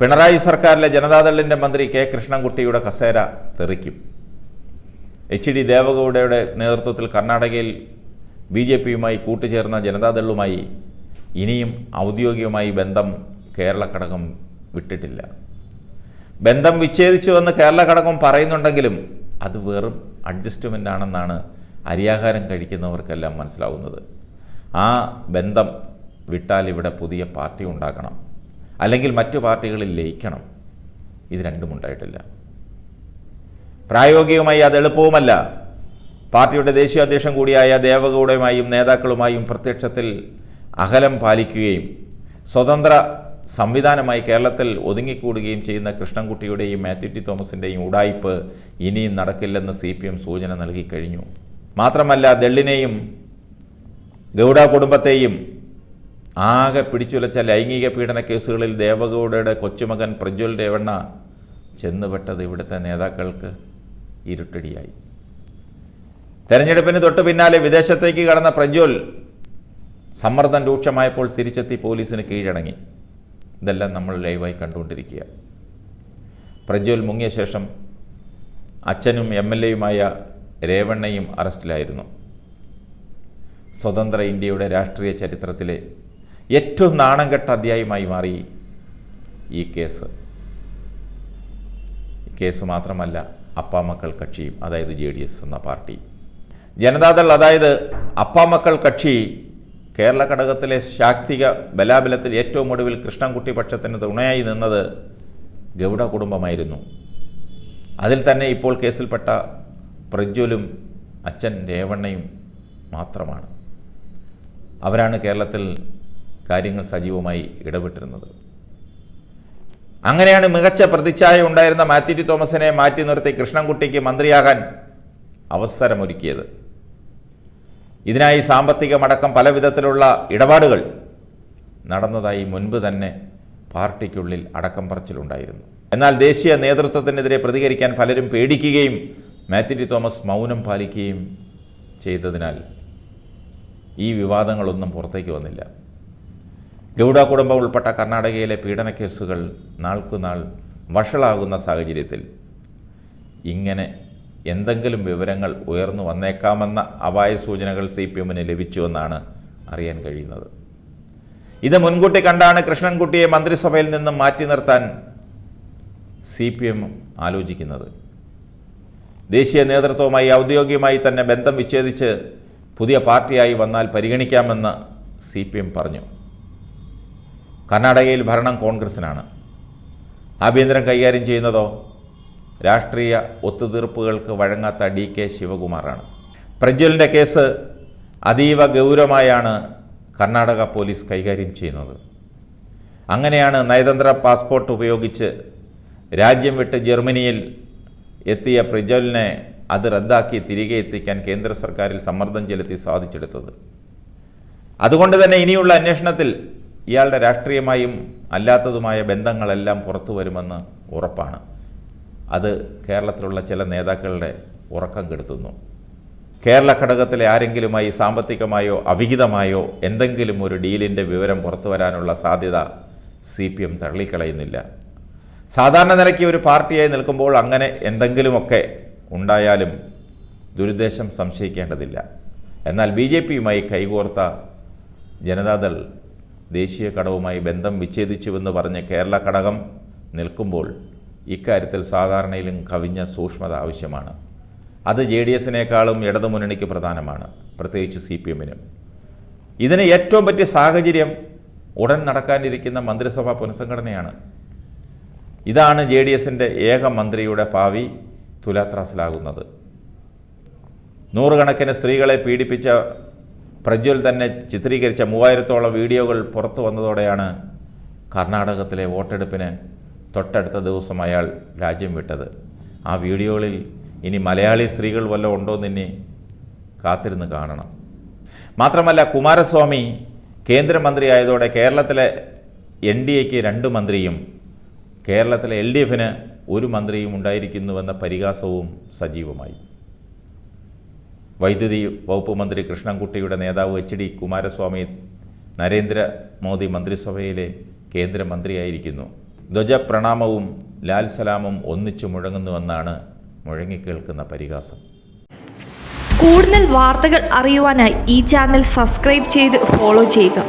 പിണറായി സർക്കാരിലെ ജനതാദളിന്റെ മന്ത്രി കെ കൃഷ്ണൻകുട്ടിയുടെ കസേര തെറിക്കും. H D ദേവഗൌഡയുടെ നേതൃത്വത്തിൽ കർണാടകയിൽ ബി ജെ പിയുമായി കൂട്ടുചേർന്ന ജനതാദളുമായി ഇനിയും ഔദ്യോഗികമായി ബന്ധം കേരള ഘടകം വിട്ടിട്ടില്ല. ബന്ധം വിച്ഛേദിച്ചുവെന്ന് കേരള ഘടകം പറയുന്നുണ്ടെങ്കിലും അത് വെറും അഡ്ജസ്റ്റ്മെന്റ് ആണെന്നാണ് അരിയാഹാരം കഴിക്കുന്നവർക്കെല്ലാം മനസ്സിലാവുന്നത്. ആ ബന്ധം വിട്ടാൽ ഇവിടെ പുതിയ പാർട്ടി ഉണ്ടാക്കണം അല്ലെങ്കിൽ മറ്റു പാർട്ടികളിൽ ലയിക്കണം. ഇത് രണ്ടും ഉണ്ടായിട്ടില്ല. പ്രായോഗികമായി അത് എളുപ്പവുമല്ല. പാർട്ടിയുടെ ദേശീയ അധ്യക്ഷൻ കൂടിയായ ദേവഗൌഡയുമായും നേതാക്കളുമായും പ്രത്യക്ഷത്തിൽ അകലം പാലിക്കുകയും സ്വതന്ത്ര സംവിധാനമായി കേരളത്തിൽ ഒതുങ്ങിക്കൂടുകയും ചെയ്യുന്ന കൃഷ്ണൻകുട്ടിയുടെയും മാത്യു ടി തോമസിന്റെയും ഉടായ്പ് ഇനിയും നടക്കില്ലെന്ന് സി പി എം സൂചന നൽകിക്കഴിഞ്ഞു മാത്രമല്ല ദള്ളിനെയും ഗൗഡ കുടുംബത്തെയും ആകെ പിടിച്ചുലച്ച ലൈംഗിക പീഡന കേസുകളിൽ ദേവഗൌഡയുടെ കൊച്ചുമകൻ പ്രജ്വൽ രേവണ്ണ ചെന്നുപെട്ടത് ഇവിടുത്തെ നേതാക്കൾക്ക് ഇരുട്ടടിയായി. തെരഞ്ഞെടുപ്പിന് തൊട്ടു പിന്നാലെ വിദേശത്തേക്ക് കടന്ന പ്രജ്വൽ സമ്മർദ്ദം രൂക്ഷമായപ്പോൾ തിരിച്ചെത്തി പോലീസിന് കീഴടങ്ങി. ഇതെല്ലാം നമ്മൾ ലൈവായി കണ്ടുകൊണ്ടിരിക്കുക. പ്രജ്വൽ മുങ്ങിയ ശേഷം അച്ഛനും എം എൽ എയുമായ രേവണ്ണയും അറസ്റ്റിലായിരുന്നു. സ്വതന്ത്ര ഇന്ത്യയുടെ രാഷ്ട്രീയ ചരിത്രത്തിലെ ഏറ്റവും നാണം കെട്ട അധ്യായമായി മാറി ഈ കേസ്. കേസ് മാത്രമല്ല അപ്പാമക്കൾ കക്ഷിയും അതായത് ജെ ഡി എസ് എന്ന പാർട്ടി. ജനതാദൾ അതായത് അപ്പാമക്കൾ കക്ഷി കേരള ഘടകത്തിലെ ശാക്തിക ബലാബലത്തിൽ ഏറ്റവും ഒടുവിൽ കൃഷ്ണൻകുട്ടി പക്ഷത്തിന് തുണയായി നിന്നത് ഗൗഡ കുടുംബമായിരുന്നു. അതിൽ തന്നെ ഇപ്പോൾ കേസിൽപ്പെട്ട പ്രജ്വലും അച്ഛൻ രേവണ്ണയും മാത്രമാണ്. അവരാണ് കേരളത്തിൽ കാര്യങ്ങൾ സജീവമായി ഇടപെട്ടിരുന്നത്. അങ്ങനെയാണ് മികച്ച പ്രതിച്ഛായ ഉണ്ടായിരുന്ന മാത്യു തോമസിനെ മാറ്റി നിർത്തി കൃഷ്ണൻകുട്ടിക്ക് മന്ത്രിയാകാൻ അവസരമൊരുക്കിയത്. ഇതിനായി സാമ്പത്തികമടക്കം പല വിധത്തിലുള്ള ഇടപാടുകൾ നടന്നതായി മുൻപ് തന്നെ പാർട്ടിക്കുള്ളിൽ അടക്കം പറച്ചിലുണ്ടായിരുന്നു. എന്നാൽ ദേശീയ നേതൃത്വത്തിനെതിരെ പ്രതികരിക്കാൻ പലരും പേടിക്കുകയും മാത്യു തോമസ് മൗനം പാലിക്കുകയും ചെയ്തതിനാൽ ഈ വിവാദങ്ങളൊന്നും പുറത്തേക്ക് വന്നില്ല. ഗൗഡ കുടുംബം ഉൾപ്പെട്ട കർണാടകയിലെ പീഡന കേസുകൾ നാൾക്കുനാൾ വഷളാകുന്ന സാഹചര്യത്തിൽ ഇങ്ങനെ എന്തെങ്കിലും വിവരങ്ങൾ ഉയർന്നു വന്നേക്കാമെന്ന അപായ സൂചനകൾ സി പി എമ്മിന് ലഭിച്ചുവെന്നാണ് അറിയാൻ കഴിയുന്നത്. ഇത് മുൻകൂട്ടി കണ്ടാണ് കൃഷ്ണൻകുട്ടിയെ മന്ത്രിസഭയിൽ നിന്നും മാറ്റി നിർത്താൻ സി പി എം ആലോചിക്കുന്നത്. ദേശീയ നേതൃത്വവുമായി ഔദ്യോഗികമായി തന്നെ ബന്ധം വിച്ഛേദിച്ച് പുതിയ പാർട്ടിയായി വന്നാൽ പരിഗണിക്കാമെന്ന് സി പി എം പറഞ്ഞു. കർണാടകയിൽ ഭരണം കോൺഗ്രസിനാണ്. ആഭ്യന്തരം കൈകാര്യം ചെയ്യുന്നതോ രാഷ്ട്രീയ ഒത്തുതീർപ്പുകൾക്ക് വഴങ്ങാത്ത ഡി കെ ശിവകുമാറാണ്. പ്രജ്വലിന്റെ കേസ് അതീവ ഗൗരവമായാണ് കർണാടക പോലീസ് കൈകാര്യം ചെയ്യുന്നത്. അങ്ങനെയാണ് നയതന്ത്ര പാസ്പോർട്ട് ഉപയോഗിച്ച് രാജ്യം വിട്ട് ജർമ്മനിയിൽ എത്തിയ പ്രജ്വലിനെ അത് റദ്ദാക്കി തിരികെ എത്തിക്കാൻ കേന്ദ്ര സർക്കാരിൽ സമ്മർദ്ദം ചെലുത്തി സാധിച്ചെടുത്തത്. അതുകൊണ്ട് തന്നെ ഇനിയുള്ള അന്വേഷണത്തിൽ ഇയാളുടെ രാഷ്ട്രീയമായും അല്ലാത്തതുമായ ബന്ധങ്ങളെല്ലാം പുറത്തു വരുമെന്ന് ഉറപ്പാണ്. അത് കേരളത്തിലുള്ള ചില നേതാക്കളുടെ ഉറക്കം കെടുത്തുന്നു. കേരള ഘടകത്തിലെ ആരെങ്കിലുമായി സാമ്പത്തികമായോ അവിഹിതമായോ എന്തെങ്കിലും ഒരു ഡീലിന്റെ വിവരം പുറത്തു വരാനുള്ള സാധ്യത സി പി എം തള്ളിക്കളയുന്നില്ല. സാധാരണ നിലയ്ക്ക് ഒരു പാർട്ടിയായി നിൽക്കുമ്പോൾ അങ്ങനെ എന്തെങ്കിലുമൊക്കെ ഉണ്ടായാലും ദുരുദ്ദേശം സംശയിക്കേണ്ടതില്ല. എന്നാൽ ബി ജെ പിയുമായി കൈകോർത്ത ജനതാദൾ ദേശീയ കടവുമായി ബന്ധം വിച്ഛേദിച്ചുവെന്ന് പറഞ്ഞ് കേരള ഘടകം നിൽക്കുമ്പോൾ ഇക്കാര്യത്തിൽ സാധാരണയിലും കവിഞ്ഞ സൂക്ഷ്മത ആവശ്യമാണ്. അത് ജെ ഡി എസിനേക്കാളും ഇടതുമുന്നണിക്ക് പ്രധാനമാണ് പ്രത്യേകിച്ച് സി പി എമ്മിനും. ഇതിന് ഏറ്റവും പറ്റിയ സാഹചര്യം ഉടൻ നടക്കാനിരിക്കുന്ന മന്ത്രിസഭാ പുനഃസംഘടനയാണ്. ഇതാണ് ജെ ഡി എസിന്റെ ഏക മന്ത്രിയുടെ ഭാവി തുലാത്രാസിലാകുന്നത്. നൂറുകണക്കിന് സ്ത്രീകളെ പീഡിപ്പിച്ച പ്രജ്വൽ തന്നെ ചിത്രീകരിച്ച മൂവായിരത്തോളം വീഡിയോകൾ പുറത്തു വന്നതോടെയാണ് കർണാടകത്തിലെ വോട്ടെടുപ്പിന് തൊട്ടടുത്ത ദിവസം അയാൾ രാജ്യം വിട്ടത്. ആ വീഡിയോകളിൽ ഇനി മലയാളി സ്ത്രീകൾ വല്ലതും ഉണ്ടോ നിന്നെ കാത്തിരുന്ന് കാണണം. മാത്രമല്ല കുമാരസ്വാമി കേന്ദ്രമന്ത്രിയായതോടെ കേരളത്തിലെ എൻ ഡി എക്ക് രണ്ട് മന്ത്രിയും കേരളത്തിലെ എൽ ഡി എഫിന് ഒരു മന്ത്രിയും ഉണ്ടായിരിക്കുന്നുവെന്ന പരിഹാസവും സജീവമായി. വൈദ്യുതി വകുപ്പ് മന്ത്രി കൃഷ്ണൻകുട്ടിയുടെ നേതാവ് എച്ച് ഡി കുമാരസ്വാമി നരേന്ദ്രമോദി മന്ത്രിസഭയിലെ കേന്ദ്രമന്ത്രിയായിരിക്കുന്നു. ധ്വജപ്രണാമവും ലാൽ സലാമും ഒന്നിച്ചു മുഴങ്ങുന്നുവെന്നാണ് മുഴങ്ങിക്കേൾക്കുന്ന പരിഹാസം. കൂടുതൽ വാർത്തകൾ അറിയുവാനായി ഈ ചാനൽ സബ്സ്ക്രൈബ് ചെയ്ത് ഫോളോ ചെയ്യുക.